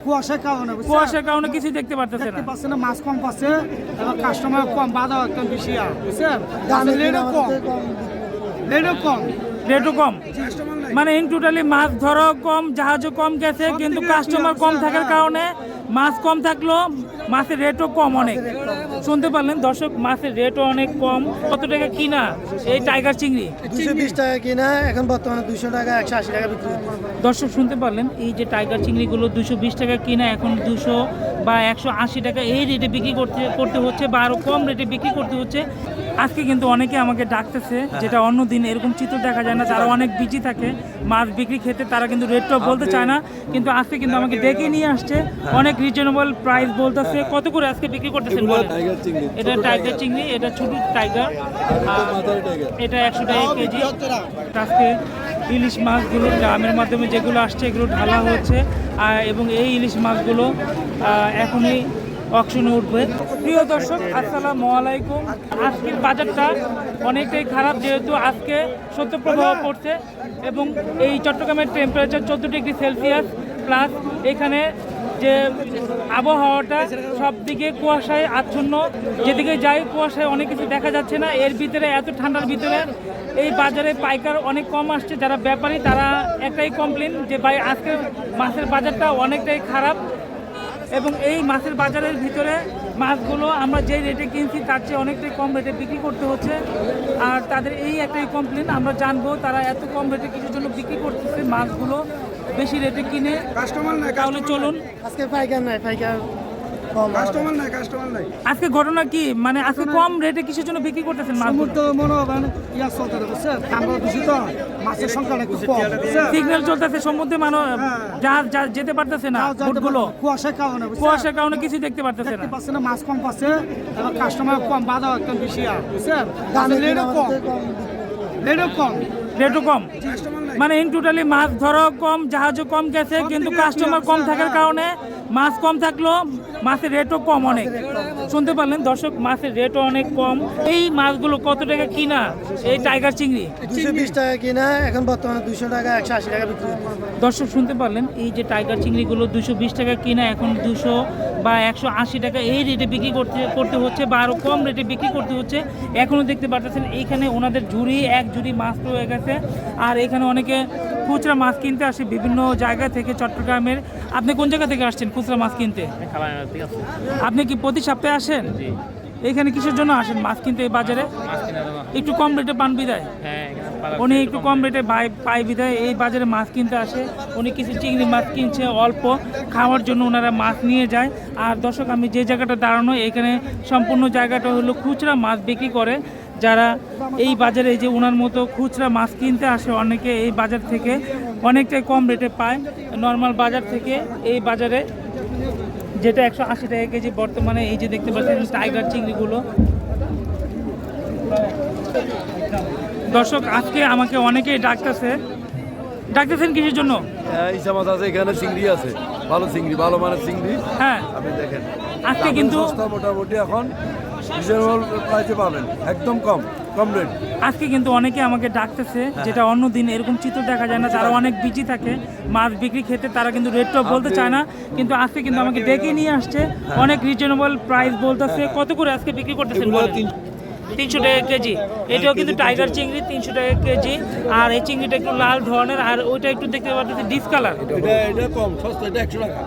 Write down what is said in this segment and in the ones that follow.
কুয়াশার কারণে কুয়াশার কারণে কিছু দেখতে পারতেছে না। পাচ্ছে না মাছ কম পাচ্ছে এবং কাস্টমার কম বাধা একদম বেশি আর বুঝছেন? রেটও কম। রেটও কম। রেটও কম। মানে ইন টোটালি মাছ ধরো কম জাহাজও কম গেছে কিন্তু কাস্টমার কম থাকার হ্যাঁ। কারণে মাছ কম থাকল মাছের রেটও কম অনেক। শুনতে পারলেন দর্শক মাছের রেটও অনেক কম। কত টাকা কিনা? এই টাইগার চিংড়ি। দুশো বিশ টাকা কিনা এখন বর্তমানে দুশো টাকা একশো আশি টাকা বিক্রি দর্শক শুনতে পারলেন এই যে টাইগার চিংড়িগুলো দুশো বিশ টাকা কিনা এখন দুশো বা একশো আশি টাকা এই রেটে বিক্রি করতে করতে হচ্ছে বা আরও কম রেটে বিক্রি করতে হচ্ছে। আজকে কিন্তু অনেকে আমাকে ডাকতেছে যেটা অন্য দিন এরকম চিত্র দেখা যায় না তারা অনেক বিজি থাকে মাছ বিক্রি খেতে তারা কিন্তু রেটটাও বলতে চায় না। কিন্তু আজকে কিন্তু আমাকে ডেকে নিয়ে আসছে অনেক রিজনেবল প্রাইস বলতেছে কত করে আজকে বিক্রি করতেছেন বলেন? এটা টাইগার চিংড়ি এটা ছোট টাইগার এটা একশো টাকা কেজি। আজকে ইলিশ মাছগুলো গ্রামের মাধ্যমে যেগুলো আসছে এগুলো ঢালা হচ্ছে। এবং এই ইলিশ মাছগুলো এখনই অকশনে উঠবে। প্রিয় দর্শক আসসালামু আলাইকুম। আজকের বাজারটা অনেকটাই খারাপ যেহেতু আজকে সত্য প্রবাহ পড়ছে। এবং এই চট্টগ্রামের টেম্পারেচার চোদ্দ ডিগ্রি সেলসিয়াস প্লাস এখানে যে আবহাওয়াটা সব দিকে কুয়াশায় আচ্ছন্ন। যেদিকে যাই কুয়াশায় অনেক কিছু দেখা যাচ্ছে না। এর ভিতরে, এত ঠান্ডার ভিতরে এই বাজারে পাইকার অনেক কম আসছে। যারা ব্যাপারী, তারা একটাই কমপ্লেন যে, ভাই, আজকের মাছের বাজারটা অনেকটাই খারাপ। এবং এই মাছের বাজারের ভিতরে মাছগুলো আমরা যে রেটে কিনছি, তার চেয়ে অনেকটাই কম রেটে বিক্রি করতে হচ্ছে। আর তাদের এই একটাই কমপ্লেন আমরা জানব তারা এত কম রেটে কিছুর জন্য বিক্রি করতেছে মাছগুলো। বেশি রেটে কিনে কাস্টমার নাই তাহলে চলুন। আজকে পাইকার নাই পাইকার কাস্টমার নাই কাস্টমার নাই। আজকে ঘটনা কি? মানে আজকে কম রেটে কিসের জন্য বিক্রি করতেছেন মাছগুলো সমুদ্র মনে ইয়া বুঝছেন? আমরা বুঝি তো মাছের সংখ্যাটা খুব সিগন্যাল চলতেছে সমুদ্রে মানুষ হ্যাঁ। জাহাজ যা- যেতে পারতেছে না বোটগুলো। না, কুয়াশার কারণে বুঝছেন? কুয়াশার কারণে কিছু দেখতে পারতেছে না। পাচ্ছে না মাছ কম পাচ্ছে এবং কাস্টমার কম বাধা একদম বেশি আর বুঝছেন? রেটও কম। রেটও কম। রেটও কম। মানে ইন টোটালি মাছ ধরো কম জাহাজও কম গেছে কিন্তু কাস্টমার কম থাকার হ্যাঁ। কারণে মাছ কম থাকলেও মাছের রেটও কম অনেক। শুনতে পারলেন দর্শক মাছের রেটও অনেক কম। এই মাছগুলো কত টাকা কিনা? এই টাইগার চিংড়ি। দুশো বিশ টাকা কিনা এখন বর্তমানে দুশো টাকা একশো আশি টাকা বিক্রি দর্শক শুনতে পারলেন এই যে টাইগার চিংড়িগুলো দুশো বিশ টাকা কিনা এখন দুশো বা একশো আশি টাকা এই রেটে বিক্রি করতে করতে হচ্ছে বা আরও কম রেটে বিক্রি করতে হচ্ছে। এখনও দেখতে পাচ্ছেন এইখানে ওনাদের ঝুড়ি এক ঝুড়ি মাছ রয়ে গেছে। আর এখানে অনেকে খুচরা মাছ কিনতে আসে বিভিন্ন জায়গা থেকে চট্টগ্রামের। আপনি কোন জায়গা থেকে আসছেন খুচরা মাছ কিনতে? আপনি কি প্রতি সপ্তাহে আসেন? এখানে কিসের জন্য আসেন? মাছ কিনতে এই বাজারে? একটু কম রেটে পান বিদায় উনি একটু কম রেটে পাই বিদায় এই বাজারে মাছ কিনতে আসে। উনি কিছু চিংড়ি মাছ কিনছে অল্প। খাওয়ার জন্য ওনারা মাছ নিয়ে যায়। আর দর্শক আমি যে জায়গাটা দাঁড়ানো এখানে সম্পূর্ণ জায়গাটা হলো খুচরা মাছ বিক্রি করে। যারা এই বাজারে যে ওনার মতো খুচরা মাছ কিনতে আসে অনেকে এই বাজার থেকে অনেকটাই কম রেটে পায়। নর্মাল বাজার থেকে এই বাজারে যেটা একশো আশি টাকা কেজি বর্তমানে এই যে দেখতে পাচ্ছেন টাইগার চিংড়িগুলো। দর্শক আজকে আমাকে অনেকেই ডাকতেছে। ডাকতেছেন কিসের জন্য? ইসা মাছ আছে এখানে চিংড়ি আছে। ভালো চিংড়ি ভালো মানের চিংড়ি। হ্যাঁ। আপনি দেখেন। আজকে কিন্তু মোটামুটি এখন পাবেন একদম কম। কম রেট আজকে কিন্তু অনেকে আমাকে ডাকতেছে যেটা অন্য দিন এরকম চিত্র দেখা যায় না তারা অনেক বিজি থাকে মাছ বিক্রি খেতে তারা কিন্তু রেটটা বলতে চায় না। কিন্তু আজকে কিন্তু আমাকে ডেকে নিয়ে আসছে অনেক রিজনেবল প্রাইস বলতেছে কত করে আজকে বিক্রি করতেছেন বলেন? তিনশো টাকা কেজি। এটাও কিন্তু টাইগার চিংড়ি তিনশো টাকা কেজি। আর এই চিংড়িটা একটু লাল ধরনের আর ওইটা একটু দেখতে পাচ্ছি ডিসকালার এটা এটা কম সস্তা এটা একশো টাকা।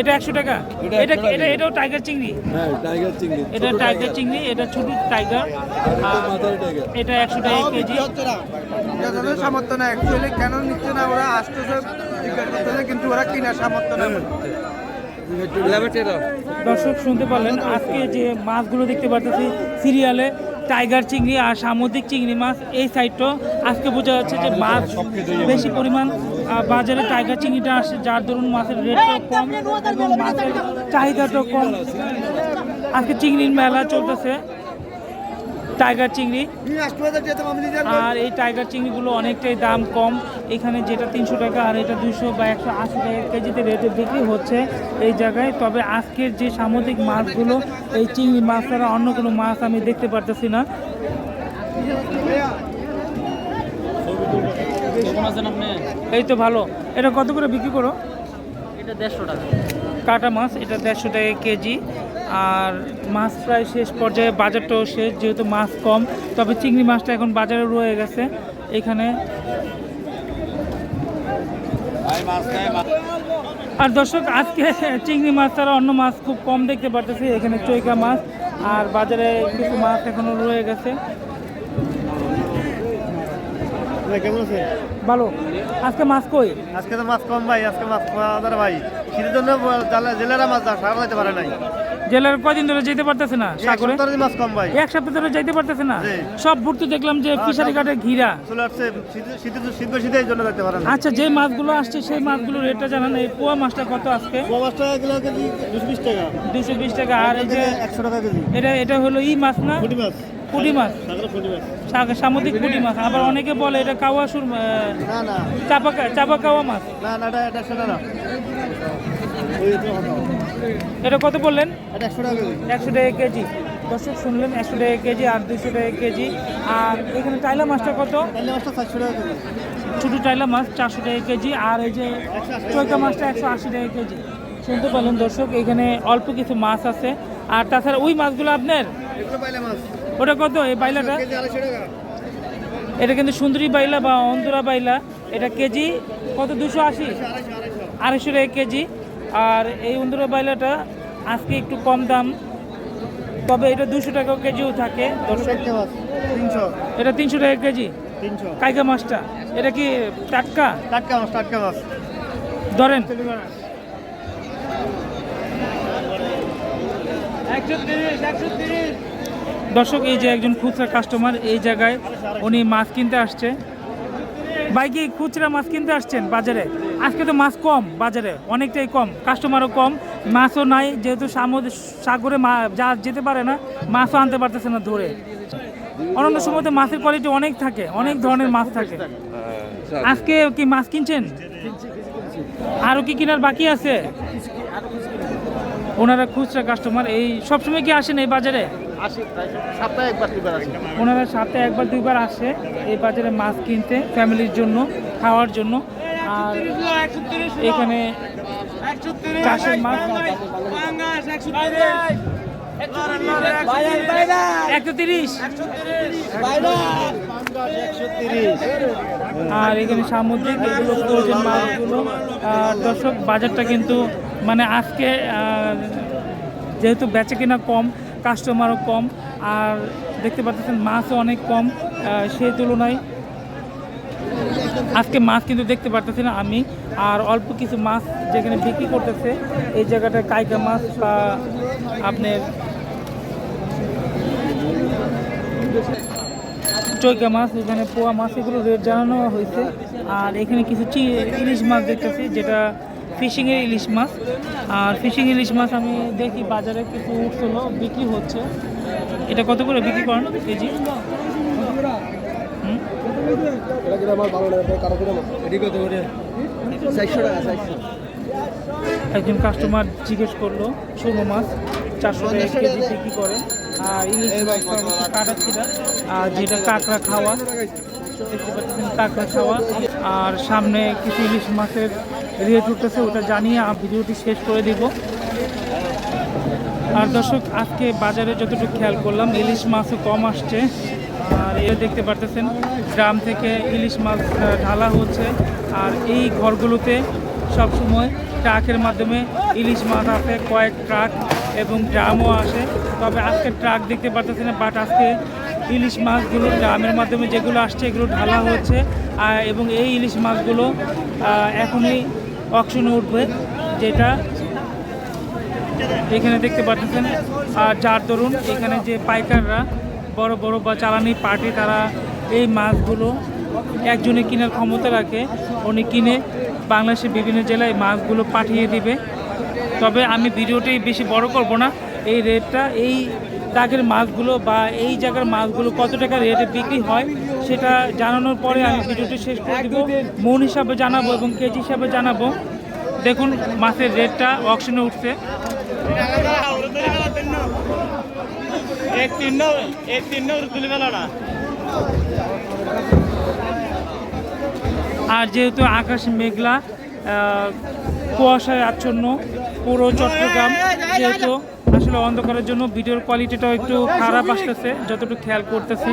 এটা একশো টাকা। এটা এটা 100 টাকা। এটা এটাও টাইগার চিংড়ি। হ্যাঁ টাইগার চিংড়ি এটা টাইগার চিংড়ি এটা ছোট টাইগার। এটা একশো টাকা কেজি। যাদের সামর্থ্য না অ্যাকচুয়ালি কেন নিচ্ছে না ওরা? আসতেছে কিন্তু ওরা কিনার সামর্থ্য না দর্শক শুনতে পারলেন আজকে যে মাছগুলো দেখতে পাচ্ছি সিরিয়ালে টাইগার চিংড়ি আর সামুদ্রিক চিংড়ি মাছ এই সাইডটাও আজকে বোঝা যাচ্ছে যে মাছ বেশি পরিমাণ বাজারে টাইগার চিংড়িটা আসে, যার দরুন মাছের রেটটাও কম এবং মাছের চাহিদাটাও কম। আজকে চিংড়ির মেলা চলতেছে, টাইগার চিংড়ি। আর এই টাইগার চিংড়িগুলো অনেকটাই দাম কম। এখানে যেটা তিনশো টাকা আর এটা দুশো বা একশো আশি টাকা কেজিতে রেটে বিক্রি হচ্ছে এই জায়গায়। তবে আজকের যে সামুদ্রিক মাছগুলো, এই চিংড়ি মাছ ছাড়া অন্য কোনো মাছ আমি দেখতে পারতেছি না। এই তো ভালো। এটা কত করে বিক্রি করো? এটা দেড়শো টাকা। কাটা মাছ এটা দেড়শো টাকা কেজি। আর মাছ প্রায় শেষ পর্যায়ে বাজারটাও শেষ যেহেতু মাছ কম তবে চিংড়ি মাছটা এখন বাজারে রয়ে গেছে। এখানে আর দর্শক আজকে চিংড়ি মাছ ছাড়া অন্য মাছ খুব কম দেখতে পারতেছি। এখানে চৈকা মাছ আর বাজারে কিছু মাছ এখনও রয়ে গেছে। কেমন আছে ভালো। আজকে মাছ কই? আজকে তো মাছ কম ভাই আজকে মাছ আমাদের ভাই। শীতের জন্য জেলেরা মাছ সারা যেতে পারে নাই। জেলার কয়দিন ধরে যেতে পারতেছে না সাগরে? মাছ কম ভাই। এক সপ্তাহ ধরে যাইতে পারতেছে না? সব ভর্তি দেখলাম যে ফিশারি ঘাটে ঘিরা। চলে আসছে শীতে শীত শীতের জন্য যেতে পারে না। আচ্ছা যে মাছগুলো আসছে সেই মাছগুলোর রেটটা জানান। এই পোয়া মাছটা কত আজকে? পাঁচ টাকা কিলো কেজি দুশো বিশ টাকা। আর এই যে একশো টাকা কেজি। এটা এটা হলো ই মাছ না? পুঁটি মাছ। পুঁটি মাছ। সামুদ্রিক পুঁটি মাছ। আবার অনেকে বলে এটা কাওয়া সুর আহ, না না। চাপা চাপা কাওয়া মাছ। না না এটা এটা কত বললেন? একশো টাকা কেজি। একশো টাকা কেজি। দর্শক শুনলেন একশো টাকা কেজি আর দুশো টাকা কেজি। আর এখানে টাইলা মাছটা কত? ছোটো টাইলা মাছ চারশো টাকা কেজি। আর এই যে চৈকা মাছটা একশো আশি টাকা কেজি। শুনতে পারলেন দর্শক এখানে অল্প কিছু মাছ আছে। আর তাছাড়া ওই মাছগুলো আপনার ওটা কত? এই বাইলাটা এটা কিন্তু সুন্দরী বাইলা বা অন্তরা বাইলা এটা কেজি কত? দুশো আশি? আড়াইশো টাকা কেজি। আর এই অন্তরা বাইলাটা আজকে একটু কম দাম। তবে এটা দুশো টাকা কেজিও থাকে। এটা তিনশো টাকা কেজি? কাইকা মাছটা? এটা কি টাটকা? টাটকা মাছ টাটকা মাছ। ধরেন। দর্শক, এই যে একজন খুচরা কাস্টমার এই জায়গায় উনি মাছ কিনতে আসছে। ভাই কি খুচরা মাছ কিনতে আসছেন বাজারে? আজকে তো মাছ কম বাজারে, অনেকটাই কম কাস্টমারও কম। মাছও নাই, যেহেতু সামুদ্র সাগরে যা যেতে পারে না, মাছও আনতে পারতেছে না ধরে অন্যান্য সময়তে মাছের কোয়ালিটি অনেক থাকে, অনেক ধরনের মাছ থাকে। আজকে কি মাছ কিনছেন? আরও কি কেনার বাকি আছে? ওনারা খুচরা কাস্টমার এই সবসময় কি আসেন এই বাজারে? ওনারা সপ্তাহে একবার দুইবার আসে এই বাজারে মাছ কিনতে ফ্যামিলির জন্য খাওয়ার জন্য। আর এখানে চাষের মাছ একশো তিরিশ। আর এখানে সামুদ্রিক এগুলো মাছগুলো। দর্শক বাজারটা কিন্তু মানে আজকে যেহেতু বেচে কিনা কম কাস্টমারও কম, আর দেখতে পাচ্ছেন মাছও অনেক কম সেই তুলনায় আজকে মাছ কিন্তু দেখতে পারতেছি না আমি, আর অল্প কিছু মাছ যেখানে বিক্রি করতেছে, এই জায়গাটায় কাইকা মাছ বা আপনার চৈকা মাছ, এখানে পোয়া মাছ, এগুলো রেট জানানো হয়েছে, আর এখানে কিছু ইলিশ মাছ দেখতেছি, যেটা ফিশিংয়ের ইলিশ মাছ। আর ফিশিং ইলিশ মাছ আমি দেখি বাজারে কিছু উঠছিল বিক্রি হচ্ছে। এটা কত করে বিক্রি করেন কেজি? একজন কাস্টমার জিজ্ঞেস করল, সুরমা মাছ চারশো টাকা কেজি বিক্রি করে আর ইলিশ কাটা ছিল আর যেটা কাঁকড়া খাওয়া, দেখতে পাচ্ছেন কাঁকড়া খাওয়া। আর সামনে কিছু ইলিশ মাছের রেট উঠতেছে ওটা জানিয়ে ভিডিওটি শেষ করে দিব। আর দর্শক, আজকে বাজারে যতটুকু খেয়াল করলাম, ইলিশ মাছও কম আসছে। আর এ দেখতে পারতেছেন, গ্রাম থেকে ইলিশ মাছ ঢালা হচ্ছে। আর এই ঘরগুলোতে সবসময় ট্রাকের মাধ্যমে ইলিশ মাছ আসে, কয়েক ট্রাক এবং ড্রামও আসে। তবে আজকে ট্রাক দেখতে পারতেছেন, বাট আজকে ইলিশ মাছগুলো ড্রামের মাধ্যমে যেগুলো আসছে, এগুলো ঢালা হচ্ছে। এবং এই ইলিশ মাছগুলো এখনই অকশনে উঠবে, যেটা এখানে দেখতে পাচ্ছেন। আর যার দরুন এখানে যে পাইকাররা বড় বড় বা চালানি পার্টি তারা এই মাছগুলো একজনে কেনার ক্ষমতা রাখে, উনি কিনে বাংলাদেশের বিভিন্ন জেলায় মাছগুলো পাঠিয়ে দিবে। তবে আমি ভিডিওটি বেশি বড় করব না। এই রেটটা এই দাগের মাছগুলো বা এই জায়গার মাছগুলো কত টাকা রেটে বিক্রি হয় সেটা জানানোর পরে আমি ভিডিওটি শেষ করে দিব। মন হিসাবে জানাব এবং কেজি হিসাবে জানাব। দেখুন মাছের রেটটা অকশনে উঠছে। আর যেহেতু আকাশ মেঘলা কুয়াশায় আচ্ছন্ন পুরো চট্টগ্রাম যেহেতু আসলে অন্ধকারের জন্য ভিডিওর কোয়ালিটিটাও একটু খারাপ আসতেছে, যতটুকু খেয়াল করতেছি।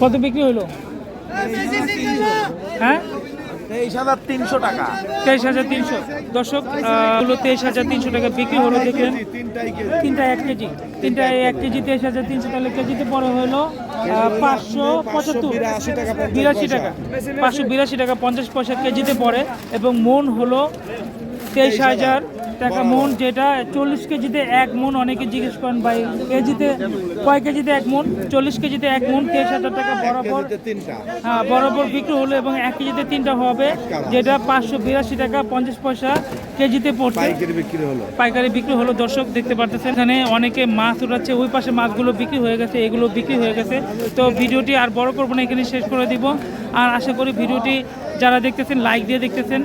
কত বিক্রি হলো? হ্যাঁ? তেইশ হাজার তিনশো টাকা। তেইশ হাজার তিনশো। দর্শক তেইশ হাজার তিনশো টাকা বিক্রি হলো দেখলেন তিনটা এক কেজি। তিনটা এক কেজি তেইশ হাজার তিনশো। টাকা কেজিতে পরে হলো পাঁচশো পঁচাত্তর। বিরাশি টাকা। পাঁচশো বিরাশি টাকা পঞ্চাশ পয়সা কেজিতে পড়ে এবং মন হলো তেইশ হাজার টাকা মন যেটা চল্লিশ কেজিতে এক মন অনেকে জিজ্ঞেস করেন ভাই কেজিতে কয় কেজিতে এক মন? চল্লিশ কেজিতে এক মন তেইশ হাজার টাকা বরাবর হ্যাঁ বরাবর বিক্রি হলো এবং এক কেজিতে তিনটা হবে যেটা পাঁচশো বিরাশি টাকা পঞ্চাশ পয়সা কেজিতে পড়ছে। পাইকারি বিক্রি হলো। দর্শক দেখতে পারতেছেন। এখানে অনেকে মাছ উঠাচ্ছে ওই পাশে মাছগুলো বিক্রি হয়ে গেছে এগুলো বিক্রি হয়ে গেছে। তো ভিডিওটি আর বড় করব না এখানে শেষ করে দিব। আর আশা করি ভিডিওটি যারা দেখতেছেন লাইক দিয়ে দেখতেছেন।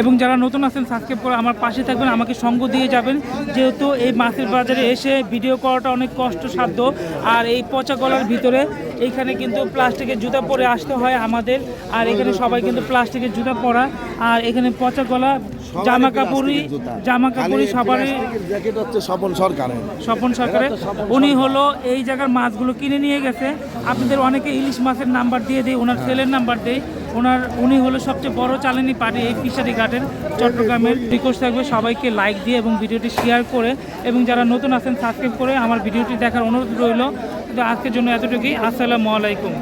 এবং যারা নতুন আছেন সাবস্ক্রাইব করে আমার পাশে থাকবেন আমাকে সঙ্গ দিয়ে যাবেন। যেহেতু এই মাছের বাজারে এসে ভিডিও করাটা অনেক কষ্টসাধ্য। আর এই পচা গলার ভিতরে এইখানে কিন্তু প্লাস্টিকের জুতা পরে আসতে হয় আমাদের। আর এখানে সবাই কিন্তু প্লাস্টিকের জুতা পরা। আর এখানে পচা গলা জামা কাপড়ই জামা কাপড়ই সবারই জ্যাকেট হচ্ছে স্বপন সরকারের। স্বপন সরকারের। উনি হলো এই জায়গার মাছগুলো কিনে নিয়ে গেছে। আপনাদের অনেকে ইলিশ মাছের নাম্বার দিয়ে দেয় ওনার সেলের নাম্বার দেয় ওনার, উনি হলো সবচেয়ে বড় চালানি পার্টি এই ফিশারি ঘাটের, চট্টগ্রামের। রিকোয়েস্ট থাকবে সবাইকে লাইক দিয়ে এবং ভিডিওটি শেয়ার করে এবং যারা নতুন আছেন সাবস্ক্রাইব করে আমার ভিডিওটি দেখার অনুরোধ রইল। আজকের জন্য এতটুকুই। আসসালামু আলাইকুম।